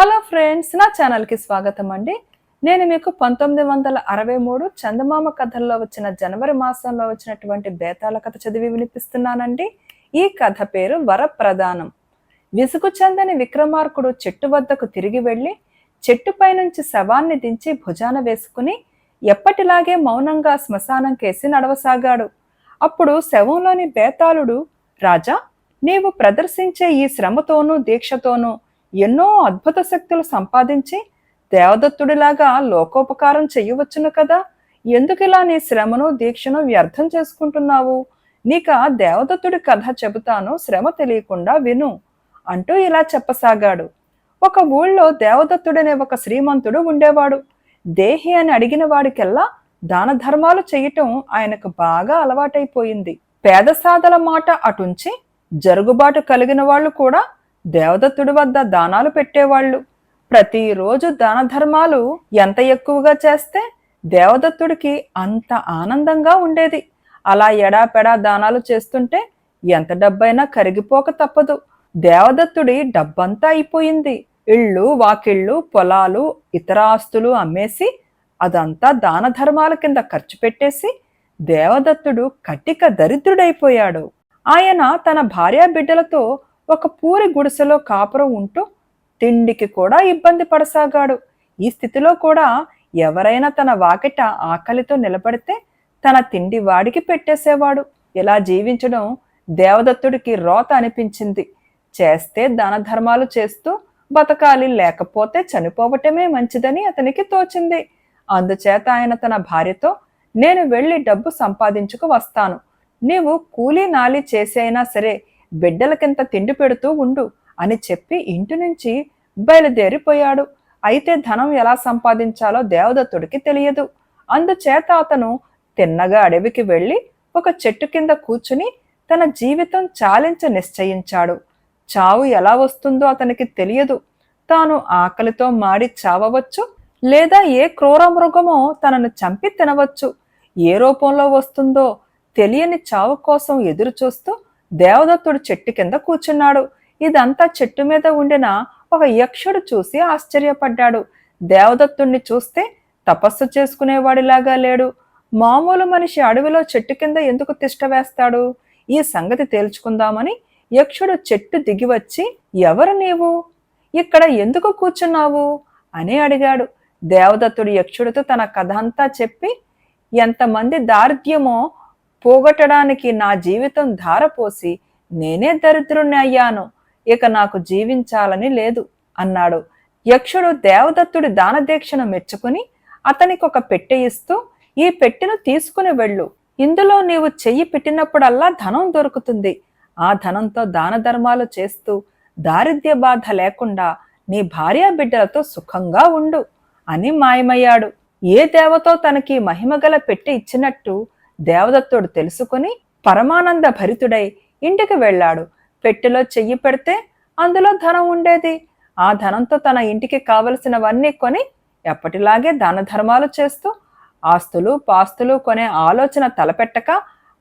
Hello friends నా ఛానల్కి స్వాగతం అండి. నేను మీకు పంతొమ్మిది వందల అరవై మూడు చందమామ కథల్లో వచ్చిన జనవరి మాసంలో వచ్చినటువంటి బేతాళ కథ చదివి వినిపిస్తున్నానండి. ఈ కథ పేరు వరప్రధానం. విసుగు చెందని విక్రమార్కుడు చెట్టు వద్దకు తిరిగి వెళ్ళి చెట్టుపై నుంచి శవాన్ని దించి భుజాన వేసుకుని ఎప్పటిలాగే మౌనంగా శ్మశానం కేసి నడవసాగాడు. అప్పుడు శవంలోని బేతాళుడు రాజా నీవు ప్రదర్శించే ఈ శ్రమతోనూ దీక్షతోనూ ఎన్నో అద్భుత శక్తులు సంపాదించి దేవదత్తుడిలాగా లోకోపకారం చెయ్యవచ్చును కదా? ఎందుకిలా నీ శ్రమను దీక్షను వ్యర్థం చేసుకుంటున్నావు? నీక దేవదత్తుడి కథ చెబుతాను శ్రమ తెలియకుండా విను అంటూ ఇలా చెప్పసాగాడు. ఒక ఊళ్ళో దేవదత్తుడనే ఒక శ్రీమంతుడు ఉండేవాడు. దేహి అని అడిగిన వాడికెల్లా దాన ధర్మాలు చేయటం ఆయనకు బాగా అలవాటైపోయింది. పేదసాదల మాట అటుంచి జరుగుబాటు కలిగిన వాళ్ళు కూడా దేవదత్తుడి వద్ద దానాలు పెట్టేవాళ్ళు. ప్రతిరోజు దాన ధర్మాలు ఎంత ఎక్కువగా చేస్తే దేవదత్తుడికి అంత ఆనందంగా ఉండేది. అలా ఎడాపెడా దానాలు చేస్తుంటే ఎంత డబ్బైనా కరిగిపోక తప్పదు. దేవదత్తుడి డబ్బంతా అయిపోయింది. ఇళ్ళు వాకిళ్ళు పొలాలు ఇతర ఆస్తులు అమ్మేసి అదంతా దాన ధర్మాల కింద ఖర్చు పెట్టేసి దేవదత్తుడు కటిక దరిద్రుడైపోయాడు. ఆయన తన భార్యా బిడ్డలతో ఒక పూరి గుడిసెలో కాపురం ఉంటూ తిండికి కూడా ఇబ్బంది పడసాగాడు. ఈ స్థితిలో కూడా ఎవరైనా తన వాకిట ఆకలితో నిలబడితే తన తిండి వాడికి పెట్టేసేవాడు. ఇలా జీవించడం దేవదత్తుడికి రోత అనిపించింది. చేస్తే దాన ధర్మాలు చేస్తూ బతకాలి లేకపోతే చనిపోవటమే మంచిదని అతనికి తోచింది. అందుచేత ఆయన తన భార్యతో నేను వెళ్ళి డబ్బు సంపాదించుకు వస్తాను. నీవు కూలీ నాలి చేసైనా సరే బిడ్డలకింత తిండి పెడుతూ ఉండు అని చెప్పి ఇంటి నుంచి బయలుదేరిపోయాడు. అయితే ధనం ఎలా సంపాదించాలో దేవదత్తుడికి తెలియదు. అందుచేత అతను తిన్నగా అడవికి వెళ్ళి ఒక చెట్టు కింద కూర్చుని తన జీవితం చాలించ నిశ్చయించాడు. చావు ఎలా వస్తుందో అతనికి తెలియదు. తాను ఆకలితో మాడి చావవచ్చు లేదా ఏ క్రూర మృగమో తనను చంపి తినవచ్చు. ఏ రూపంలో వస్తుందో తెలియని చావు కోసం ఎదురు చూస్తూ దేవదత్తుడు చెట్టు కింద కూర్చున్నాడు. ఇదంతా చెట్టు మీద ఉండిన ఒక యక్షుడు చూసి ఆశ్చర్యపడ్డాడు. దేవదత్తుణ్ణి చూస్తే తపస్సు చేసుకునేవాడిలాగా లేడు. మామూలు మనిషి అడవిలో చెట్టు కింద ఎందుకు తిష్ట వేస్తాడు? ఈ సంగతి తేల్చుకుందామని యక్షుడు చెట్టు దిగి వచ్చి ఎవరు నీవు? ఇక్కడ ఎందుకు కూర్చున్నావు? అని అడిగాడు. దేవదత్తుడు యక్షుడితో తన కథ అంతా చెప్పి ఎంతమంది దారిద్ర్యమో పోగొట్టడానికి నా జీవితం ధారపోసి నేనే దరిద్రుణ్ణి అయ్యాను. ఇక నాకు జీవించాలని లేదు అన్నాడు. యక్షుడు దేవదత్తుడి దానదీక్షను మెచ్చుకుని అతనికి ఒక పెట్టె ఇస్తూ ఈ పెట్టెను తీసుకుని వెళ్ళు. ఇందులో నీవు చెయ్యి పెట్టినప్పుడల్లా ధనం దొరుకుతుంది. ఆ ధనంతో దాన ధర్మాలు చేస్తూ దారిద్ర్య బాధ లేకుండా నీ భార్యా బిడ్డలతో సుఖంగా ఉండు అని మాయమయ్యాడు. ఏ దేవతో తనకి మహిమగల పెట్టి ఇచ్చినట్టు దేవదత్తుడు తెలుసుకుని పరమానంద భరితుడై ఇంటికి వెళ్ళాడు. పెట్టెలో చెయ్యి పెడితే అందులో ధనం ఉండేది. ఆ ధనంతో తన ఇంటికి కావలసినవన్నీ కొని ఎప్పటిలాగే దాన ధర్మాలు చేస్తూ ఆస్తులు పాస్తులు కొనే ఆలోచన తలపెట్టక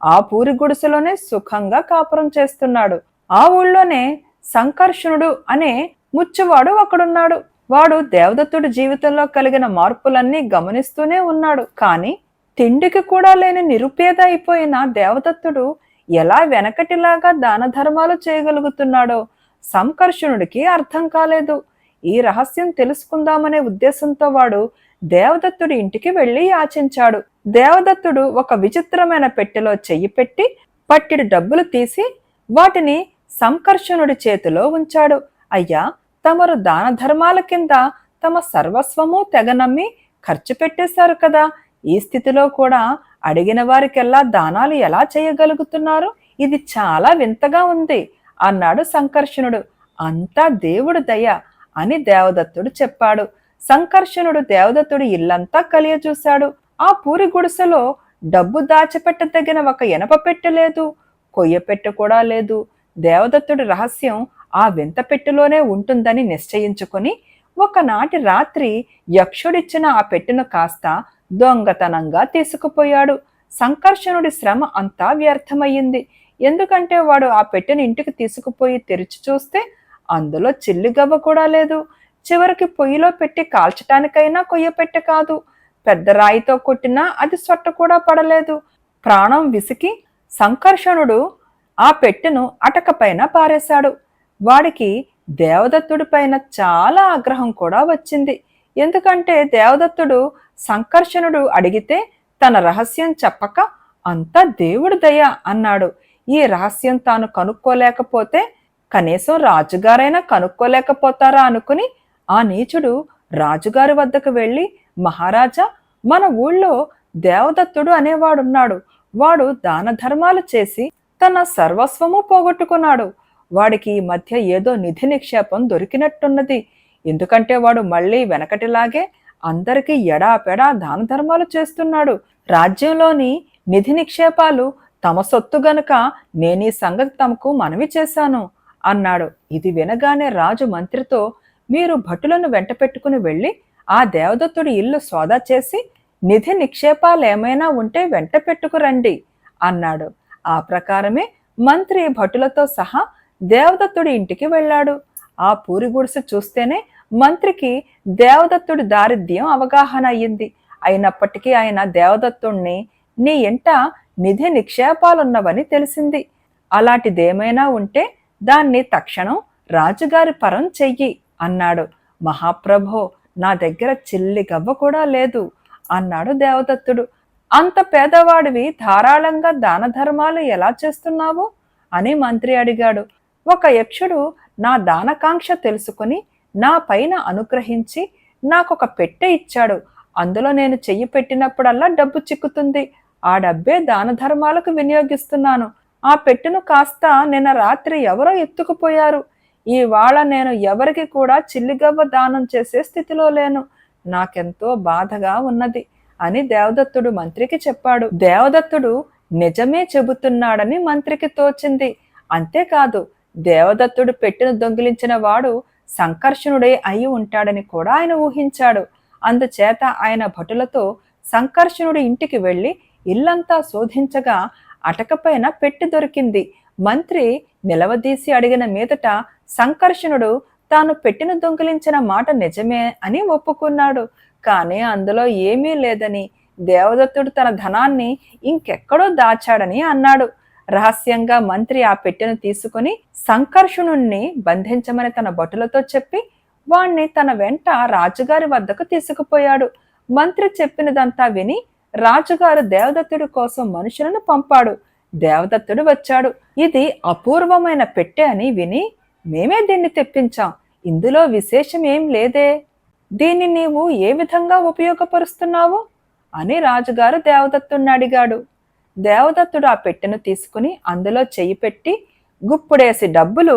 ఆ పూరి గుడిసెలోనే సుఖంగా కాపురం చేస్తున్నాడు. ఆ ఊళ్ళోనే సంకర్షణుడు అనే ముచ్చువాడు ఒకడున్నాడు. వాడు దేవదత్తుడి జీవితంలో కలిగిన మార్పులన్నీ గమనిస్తూనే ఉన్నాడు. కానీ తిండికి కూడా లేని నిరుపేద అయిపోయిన దేవదత్తుడు ఎలా వెనకటిలాగా దాన ధర్మాలు చేయగలుగుతున్నాడో సంకర్షణుడికి అర్థం కాలేదు. ఈ రహస్యం తెలుసుకుందామనే ఉద్దేశంతో వాడు దేవదత్తుడి ఇంటికి వెళ్ళి యాచించాడు. దేవదత్తుడు ఒక విచిత్రమైన పెట్టెలో చెయ్యి పెట్టి పట్టిడి డబ్బులు తీసి వాటిని సంకర్షణుడి చేతిలో ఉంచాడు. అయ్యా తమరు దాన ధర్మాల కింద తమ సర్వస్వము తెగనమ్మి ఖర్చు పెట్టేశారు కదా. ఈ స్థితిలో కూడా అడిగిన వారికెల్లా దానాలు ఎలా చేయగలుగుతున్నారు? ఇది చాలా వింతగా ఉంది అన్నాడు సంకర్షణుడు. అంతా దేవుడు దయ అని దేవదత్తుడు చెప్పాడు. సంకర్షణుడు దేవదత్తుడు ఇల్లంతా కలియ చూశాడు ఆ పూరి గుడిసెలో డబ్బు దాచిపెట్టదగిన ఒక ఎనప పెట్టె లేదు కొయ్య పెట్టె కూడా లేదు. దేవదత్తుడి రహస్యం ఆ వింత పెట్టెలోనే ఉంటుందని నిశ్చయించుకుని ఒకనాటి రాత్రి యక్షుడిచ్చిన ఆ పెట్టెను కాస్త దొంగతనంగా తీసుకుపోయాడు. సంకర్షణుడి శ్రమ అంతా వ్యర్థమయ్యింది. ఎందుకంటే వాడు ఆ పెట్టెని ఇంటికి తీసుకుపోయి తెరిచి చూస్తే అందులో చిల్లిగవ్వ కూడా లేదు. చివరికి పొయ్యిలో పెట్టి కాల్చటానికైనా కొయ్య పెట్టె కాదు. పెద్ద రాయితో కొట్టినా అది సొట్ట కూడా పడలేదు. ప్రాణం విసికి సంకర్షణుడు ఆ పెట్టెను అటకపైన పారేశాడు. వాడికి దేవదత్తుడి పైన చాలా ఆగ్రహం కూడా వచ్చింది. ఎందుకంటే దేవదత్తుడు సంకర్షణుడు అడిగితే తన రహస్యం చెప్పక అంతా దేవుడి దయ అన్నాడు. ఈ రహస్యం తాను కనుక్కోలేకపోతే కనీసం రాజుగారైనా కనుక్కోలేకపోతారా అనుకుని ఆ నీచుడు రాజుగారి వద్దకు వెళ్ళి మహారాజా మన ఊళ్ళో దేవదత్తుడు అనేవాడున్నాడు. వాడు దాన ధర్మాలు చేసి తన సర్వస్వము పోగొట్టుకున్నాడు. వాడికి ఈ మధ్య ఏదో నిధి నిక్షేపం దొరికినట్టున్నది. ఎందుకంటే వాడు మళ్ళీ వెనకటిలాగే అందరికీ ఎడాపెడా దాన ధర్మాలు చేస్తున్నాడు. రాజ్యంలోని నిధి నిక్షేపాలు తమ సొత్తు గనుక నేను ఈ సంగతి తమకు మనవి చేశాను అన్నాడు. ఇది వినగానే రాజు మంత్రితో మీరు భటులను వెంట పెట్టుకుని వెళ్ళి ఆ దేవదత్తుడి ఇల్లు సోదా చేసి నిధి నిక్షేపాలు ఏమైనా ఉంటే వెంట పెట్టుకురండి అన్నాడు. ఆ ప్రకారమే మంత్రి భటులతో సహా దేవదత్తుడి ఇంటికి వెళ్ళాడు. ఆ పూరి గుడిసె చూస్తేనే మంత్రికి దేవదత్తుడి దారిద్ర్యం అవగాహన అయ్యింది. అయినప్పటికీ ఆయన దేవదత్తుణ్ణి నీ ఇంట నిధి నిక్షేపాలున్నవని తెలిసింది. అలాంటిదేమైనా ఉంటే దాన్ని తక్షణం రాజుగారి పరం చెయ్యి అన్నాడు. మహాప్రభో నా దగ్గర చిల్లి గవ్వ కూడా లేదు అన్నాడు దేవదత్తుడు. అంత పేదవాడివి ధారాళంగా దాన ధర్మాలు ఎలా చేస్తున్నావు? అని మంత్రి అడిగాడు. ఒక యక్షుడు నా దానకాంక్ష తెలుసుకుని నా పైన అనుగ్రహించి నాకొక పెట్టె ఇచ్చాడు. అందులో నేను చెయ్యి పెట్టినప్పుడల్లా డబ్బు చిక్కుతుంది. ఆ డబ్బే దాన ధర్మాలకు వినియోగిస్తున్నాను. ఆ పెట్టెను కాస్త నిన్న రాత్రి ఎవరో ఎత్తుకుపోయారు. ఇవాళ నేను ఎవరికి కూడా చిల్లిగవ్వ దానం చేసే స్థితిలో లేను. నాకెంతో బాధగా ఉన్నది అని దేవదత్తుడు మంత్రికి చెప్పాడు. దేవదత్తుడు నిజమే చెబుతున్నాడని మంత్రికి తోచింది. అంతేకాదు దేవదత్తుడు పెట్టిన దొంగిలించిన వాడు సంకర్షణుడే అయి ఉంటాడని కూడా ఆయన ఊహించాడు. అందుచేత ఆయన భటులతో సంకర్షణుడి ఇంటికి వెళ్ళి ఇల్లంతా శోధించగా అటకపైన పెట్టి దొరికింది. మంత్రి నిలవదీసి అడిగిన మీదట సంకర్షణుడు తాను పెట్టిన దొంగిలించిన మాట నిజమే అని ఒప్పుకున్నాడు. కానీ అందులో ఏమీ లేదని దేవదత్తుడు తన ధనాన్ని ఇంకెక్కడో దాచాడని అన్నాడు. రహస్యంగా మంత్రి ఆ పెట్టెను తీసుకుని సంకర్షణుణ్ణి బంధించమని తన భటులతో చెప్పి వాణ్ణి తన వెంట రాజుగారి వద్దకు తీసుకుపోయాడు. మంత్రి చెప్పినదంతా విని రాజుగారు దేవదత్తుడి కోసం మనుషులను పంపాడు. దేవదత్తుడు వచ్చాడు. ఇది అపూర్వమైన పెట్టె అని విని మేమే దీన్ని తెప్పించాం. ఇందులో విశేషం ఏం లేదే. దీన్ని నీవు ఏ విధంగా ఉపయోగపరుస్తున్నావు? అని రాజుగారు దేవదత్తుణ్ణి అడిగాడు. దేవదత్తుడు ఆ పెట్టెను తీసుకుని అందులో చెయ్యి పెట్టి గుప్పుడేసి డబ్బులు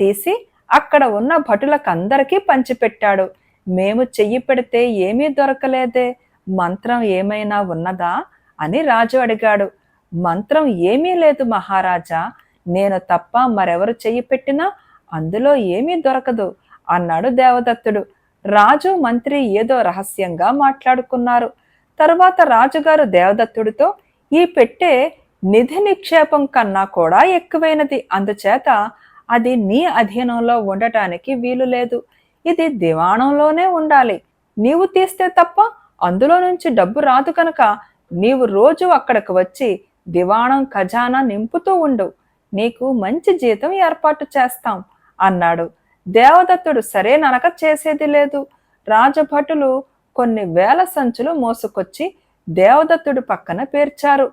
తీసి అక్కడ ఉన్న భటులకందరికీ పంచిపెట్టాడు. మేము చెయ్యి పెడితే ఏమీ దొరకలేదే మంత్రం ఏమైనా ఉన్నదా అని రాజు అడిగాడు. మంత్రం ఏమీ లేదు మహారాజా నేను తప్ప మరెవరు చెయ్యి పెట్టినా అందులో ఏమీ దొరకదు అన్నాడు దేవదత్తుడు. రాజు మంత్రి ఏదో రహస్యంగా మాట్లాడుకున్నారు. తరువాత రాజుగారు దేవదత్తుడితో ఈ పెట్టె నిధి నిక్షేపం కన్నా కూడా ఎక్కువైనది. అందుచేత అది నీ అధీనంలో ఉండటానికి వీలు లేదు. ఇది దివాణంలోనే ఉండాలి. నీవు తీస్తే తప్ప అందులో నుంచి డబ్బు రాదు కనుక నీవు రోజు అక్కడికి వచ్చి దివాణం ఖజానా నింపుతూ ఉండు. నీకు మంచి జీతం ఏర్పాటు చేస్తాం అన్నాడు. దేవదత్తుడు సరే ననక చేసేది లేదు. రాజభటులు కొన్ని వేల సంచులు మోసుకొచ్చి దేవదత్తుడు పక్కన పేర్చారు.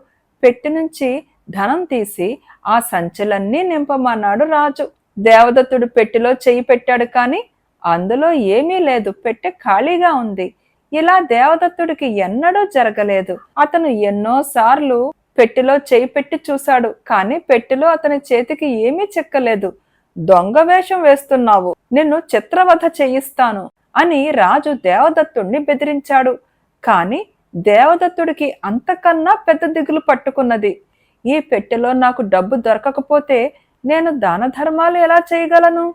పెట్టి నుంచి ధనం తీసి ఆ సంచులన్నీ నింపమన్నాడు రాజు. దేవదత్తుడు పెట్టెలో చెయ్యి పెట్టాడు కానీ అందులో ఏమీ లేదు. పెట్టె ఖాళీగా ఉంది. ఇలా దేవదత్తుడికి ఎన్నడూ జరగలేదు. అతను ఎన్నో సార్లు పెట్టెలో చేయి పెట్టి చూశాడు కానీ పెట్టెలో అతని చేతికి ఏమీ చిక్కలేదు. దొంగ వేషం వేస్తున్నావు. నిన్ను చిత్రవధ చేయిస్తాను అని రాజు దేవదత్తుణ్ణి బెదిరించాడు. కాని దేవదత్తుడికి అంతకన్నా పెద్ద దిగులు పట్టుకున్నది. ఈ పెట్టెలో నాకు డబ్బు దొరకకపోతే నేను దాన ధర్మాలు ఎలా చేయగలను?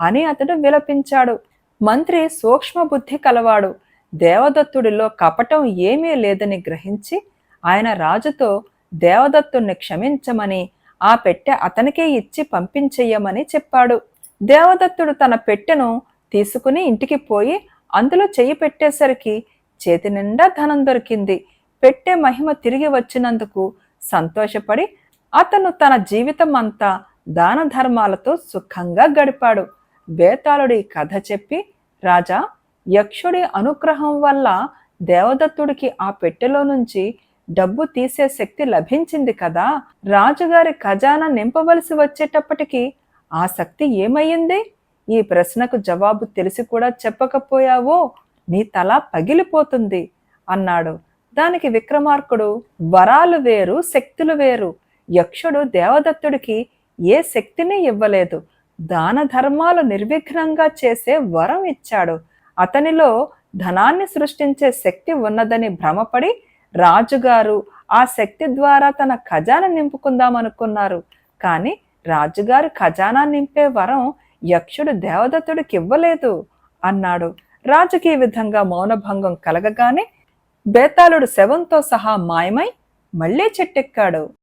అని అతడు విలపించాడు. మంత్రి సూక్ష్మ బుద్ధి కలవాడు. దేవదత్తుడిలో కపటం ఏమీ లేదని గ్రహించి ఆయన రాజుతో దేవదత్తుణ్ణి క్షమించమని ఆ పెట్టె అతనికే ఇచ్చి పంపించెయ్యమని చెప్పాడు. దేవదత్తుడు తన పెట్టెను తీసుకుని ఇంటికి పోయి అందులో చెయ్యి పెట్టేసరికి చేతి నిండా ధనం దొరికింది. పెట్టే మహిమ తిరిగి వచ్చినందుకు సంతోషపడి అతను తన జీవితం అంతా దాన ధర్మాలతో సుఖంగా గడిపాడు. బేతాళుడి కథ చెప్పి రాజా యక్షుడి అనుగ్రహం వల్ల దేవదత్తుడికి ఆ పెట్టెలో నుంచి డబ్బు తీసే శక్తి లభించింది కదా. రాజుగారి ఖజానా నింపవలసి వచ్చేటప్పటికి ఆ శక్తి ఏమయ్యింది? ఈ ప్రశ్నకు జవాబు తెలిసి కూడా చెప్పకపోయావో. నీ తల పగిలిపోతుంది అన్నాడు. దానికి విక్రమార్కుడు వరాలు వేరు శక్తులు వేరు. యక్షుడు దేవదత్తుడికి ఏ శక్తిని ఇవ్వలేదు. దాన ధర్మాలు నిర్విఘ్నంగా చేసే వరం ఇచ్చాడు. అతనిలో ధనాన్ని సృష్టించే శక్తి ఉన్నదని భ్రమపడి రాజుగారు ఆ శక్తి ద్వారా తన ఖజానా నింపుకుందామనుకున్నారు. కానీ రాజుగారు ఖజానా నింపే వరం యక్షుడు దేవదత్తుడికి ఇవ్వలేదు అన్నాడు. రాజకీయ విధంగా మౌనభంగం కలగగానే బేతాళుడు శవంతో సహా మాయమై మళ్ళీ చెట్టెక్కాడు.